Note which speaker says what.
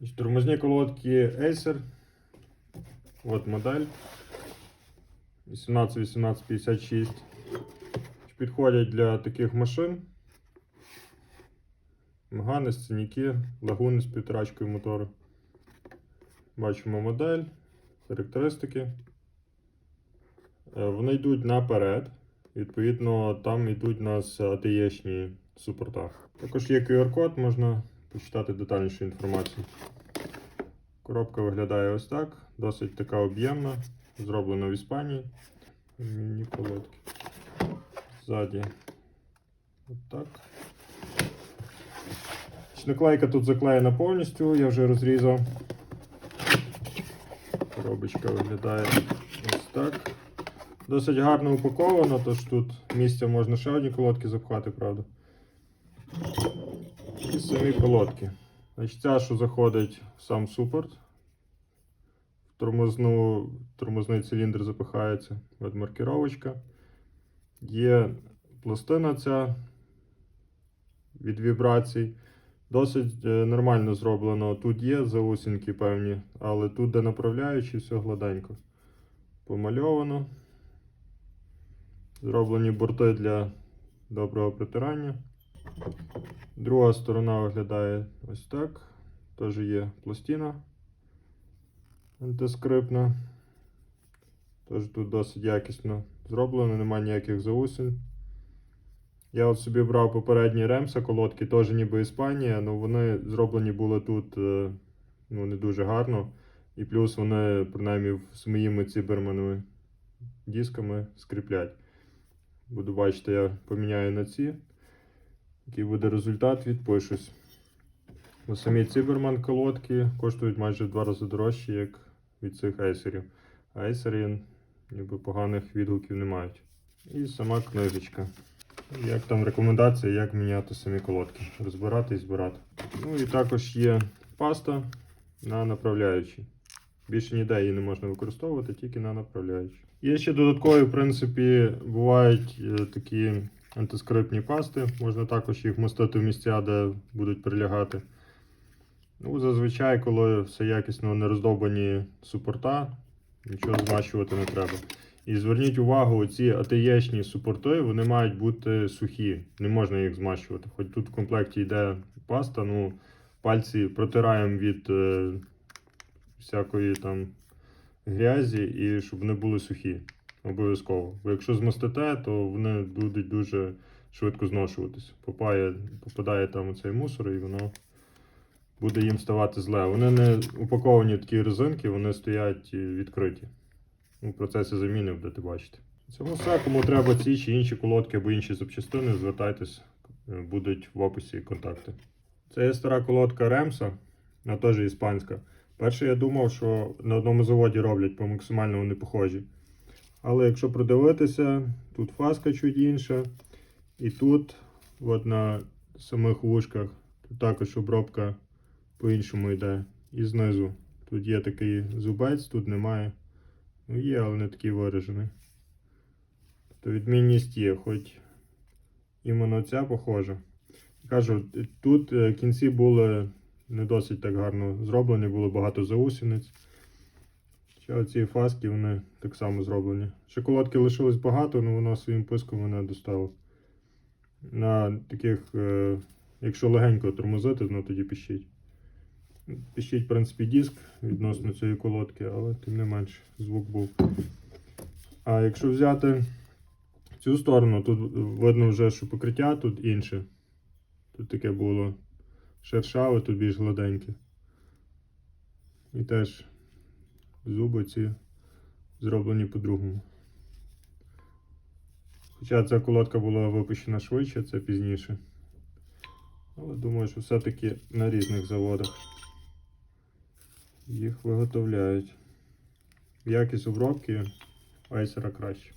Speaker 1: Тормозні колодки Acer. От модель. 18-1856. Підходять для таких машин. Мегани, сценіки, лагуни з підрачкою мотору. Бачимо модель, характеристики. Е, Вони йдуть наперед. Відповідно, там йдуть у нас ATE-шні супорта. Також є QR-код, можна почитати детальнішу інформацію. Коробка виглядає ось так. Досить така об'ємна. Зроблена в Іспанії. Міні колодки. Ззаді. От. Наклейка тут заклеєна повністю, я вже розрізав. Коробочка виглядає ось так. Досить гарно упаковано, тож тут місця можна ще одні колодки запхати, правда. Самі колодки. Значить, ця, що заходить в сам супорт. В тормозну, тормозний циліндр запихається. От маркіровочка. Є пластина ця від вібрацій. Досить е, нормально зроблено. Тут є заусінки певні, але тут, де направляючі, все гладенько. Помальовано. Зроблені борти для доброго притирання. Друга сторона виглядає ось так. Теж є пластина антискрипна. Теж тут досить якісно зроблено, немає ніяких заусин. Я от собі брав попередні ремса колодки, теж ніби Іспанія, але вони зроблені були тут е, ну, не дуже гарно. І плюс вони, принаймні, з моїми циберманими дисками скріплять. Буду бачити, я поміняю на ці. Який буде результат, відпишусь. Бо самі циберман колодки коштують майже в два рази дорожче, як від цих ейсерів. А ніби поганих відгуків не мають. І сама книжечка. Як там рекомендація, як міняти самі колодки. Розбирати і збирати. Ну і також є паста на направляючий. Більше ніде її не можна використовувати, тільки на направляючий. Є ще додаткові, в принципі, бувають е, такі антискрипні пасти. Можна також їх мостити в місця, де будуть прилягати. Ну, зазвичай, коли все якісно не роздовбані супорта, нічого змащувати не треба. І зверніть увагу, ці атеєчні супорти вони мають бути сухі, не можна їх змащувати. Хоч тут в комплекті йде паста, ну пальці протираємо від е, всякої там грязі і щоб вони були сухі. Обов'язково. Бо якщо змастите, то вони будуть дуже швидко зношуватися. Попає, попадає там цей мусор і воно буде їм ставати зле. Вони не упаковані в такі резинки, вони стоять е, відкриті. У процесі заміни будете бачити. Цьому все, кому треба ці чи інші колодки або інші запчастини, звертайтесь, е, будуть в описі контакти. Це є стара колодка Ремса, вона теж іспанська. Перше я думав, що на одному заводі роблять, бо максимально вони похожі. Але якщо продивитися, тут фаска чуть інша. І тут, от на самих вушках, тут також обробка по-іншому йде. І знизу. Тут є такий зубець, тут немає. Ну, є, але не такий виражений. Тобто відмінність є, хоч іменно ця похожа. Кажу, тут е, кінці були не досить так гарно зроблені, було багато заусениць. Ще оці фаски вони так само зроблені. Шоколадки лишилось багато, але воно своїм писком мене достало. На таких, е, якщо легенько тормозити, воно тоді піщить. Піщить, в принципі, диск відносно цієї колодки, але тим не менш звук був. А якщо взяти цю сторону, тут видно вже, що покриття тут інше. Тут таке було шершаве, тут більш гладеньке. І теж зуби ці зроблені по-другому. Хоча ця колодка була випущена швидше, це пізніше. Але думаю, що все-таки на різних заводах їх виготовляють. Якість обробки айсера краще.